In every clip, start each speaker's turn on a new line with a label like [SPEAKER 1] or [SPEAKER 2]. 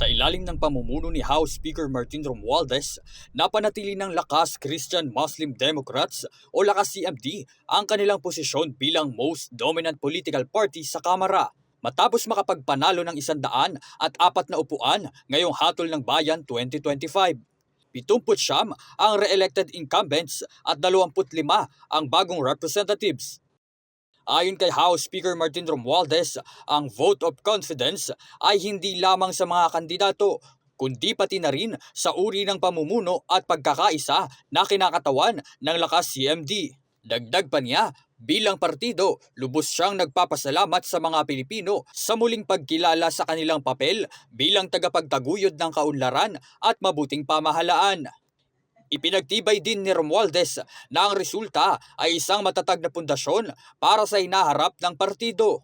[SPEAKER 1] Sa ilalim ng pamumuno ni House Speaker Martin Romualdez, napanatili ng lakas Christian Muslim Democrats o lakas CMD ang kanilang posisyon bilang most dominant political party sa Kamara. Matapos makapagpanalo ng isandaan at apat na upuan ngayong hatol ng bayan 2025. 70 ang re-elected incumbents at 25 ang bagong representatives. Ayon kay House Speaker Martin Romualdez, ang vote of confidence ay hindi lamang sa mga kandidato, kundi pati na rin sa uri ng pamumuno at pagkakaisa na kinakatawan ng lakas CMD. Dagdag pa niya, bilang partido, lubos siyang nagpapasalamat sa mga Pilipino sa muling pagkilala sa kanilang papel bilang tagapagtaguyod ng kaunlaran at mabuting pamahalaan. Ipinagtibay din ni Romualdez na ang resulta ay isang matatag na pundasyon para sa hinaharap ng partido.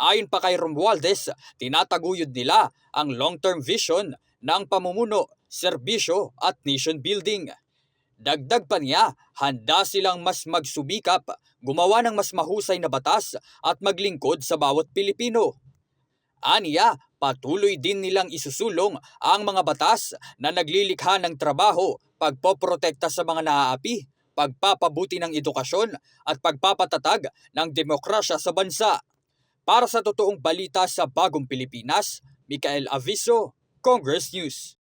[SPEAKER 1] Ayon pa kay Romualdez, tinataguyod nila ang long-term vision ng pamumuno, serbisyo at nation building. Dagdag pa niya, handa silang mas magsubikap, gumawa ng mas mahusay na batas at maglingkod sa bawat Pilipino. Aniya, patuloy din nilang isusulong ang mga batas na naglilikha ng trabaho, pagpoprotekta sa mga naaapi, pagpapabuti ng edukasyon at pagpapatatag ng demokrasya sa bansa. Para sa totoong balita sa Bagong Pilipinas, Mikael Aviso, Congress News.